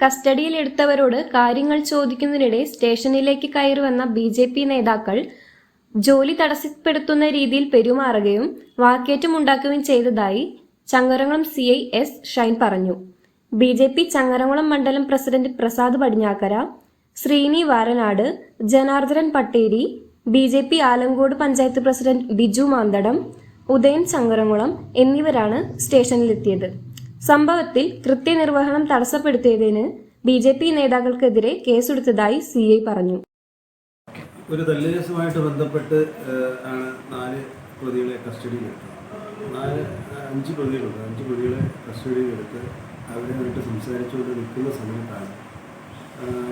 കസ്റ്റഡിയിലെടുത്തവരോട് കാര്യങ്ങൾ ചോദിക്കുന്നതിനിടെ സ്റ്റേഷനിലേക്ക് കയറി വന്ന ബി ജെ പി നേതാക്കൾ ജോലി തടസ്സപ്പെടുത്തുന്ന രീതിയിൽ പെരുമാറുകയും വാക്കേറ്റമുണ്ടാക്കുകയും ചെയ്തതായി Changaramkulam C I S Shine പറഞ്ഞു. ബി ജെ പി ചങ്ങരംകുളം മണ്ഡലം president Prasad Padinjakkara Sreeni Varanad Janardhanan Patteri B J P Alangode panchayat president Biju Manthadam Udayan Changaramkulam എന്നിവരാണ് സ്റ്റേഷനിലെത്തിയത്. സംഭവത്തിൽ കൃത്യനിർവഹണം തടസ്സപ്പെടുത്തിയതിന് ബി ജെ പി നേതാക്കൾക്കെതിരെ കേസെടുത്തതായി സി ഐ പറഞ്ഞു. ഒരു തല്ലുകേസുമായിട്ട് ബന്ധപ്പെട്ട് ഏഹ്, ആണ് നാല് പ്രതികളെ കസ്റ്റഡിയിലെടുത്തത് നാല് അഞ്ച് പ്രതികളുണ്ട്. അഞ്ച് പ്രതികളെ അവരെ വേണ്ടി സംസാരിച്ചുകൊണ്ട് നിൽക്കുന്ന സമയത്താണ്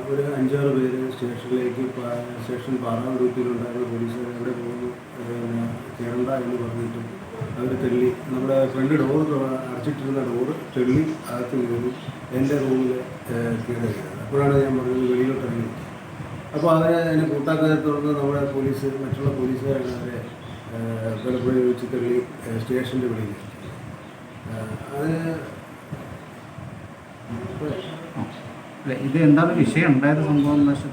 ഒരു അഞ്ചാറ് പേര് സ്റ്റേഷനിലേക്ക് സ്റ്റേഷൻ പാറാവ് ഗ്രൂപ്പിലുണ്ടായിരുന്ന പോലീസുകാർ എവിടെ പോകുന്നു കേരള എന്ന് പറഞ്ഞിട്ടും അവർ തെള്ളി. നമ്മുടെ ഫ്രണ്ട് ഡോർ അടച്ചിട്ടിരുന്ന ഡോറ് തെള്ളി അകത്ത് കയറി എന്റെ റൂമിൽ കയറി. അപ്പോഴാണ് ഞാൻ പറഞ്ഞത് വെളിയിലോട്ട് ഇറങ്ങി. അപ്പോൾ അവരെ അതിനെ കൂട്ടാക്കാതെ തുടർന്ന് നമ്മുടെ പോലീസ് മറ്റുള്ള പോലീസുകാരാണ് അവരെ പലപ്പോഴും വെച്ച് തെളി സ്റ്റേഷന്റെ വെളിയിൽ അത് ഇത് എന്താണ് വിഷയം? ഉണ്ടായത് സംഭവം? വെച്ചാൽ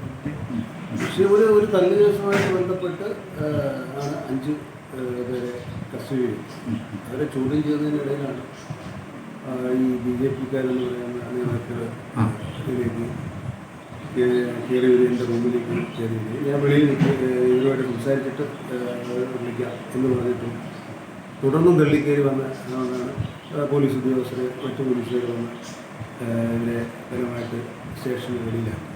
പക്ഷേ ഒരു ഒരു തല്ല് കേസുമായി ബന്ധപ്പെട്ട് ആണ് അഞ്ച് പേരെ കസ്റ്റഡി അവരെ ചോദ്യം ചെയ്യുന്നതിനിടയിലാണ് ഈ ബി ജെ പിക്കാരെന്ന് പറയുന്ന നേതാക്കൾ കയറി വരും എന്റെ റൂമിലേക്ക് കയറി ഞാൻ വെളിയിൽ നിൽക്കി ഇവരുമായിട്ട് സംസാരിച്ചിട്ട് വിളിക്കാം എന്ന് പറഞ്ഞിട്ടും തുടർന്നും തള്ളിക്കയറി വന്ന ആളാണ് പോലീസ് ഉദ്യോഗസ്ഥരെ മറ്റു പോലീസുകാർ വന്ന് ഇവരെ പരമായിട്ട് സ്റ്റേഷന് വെളിയിലാക്കി.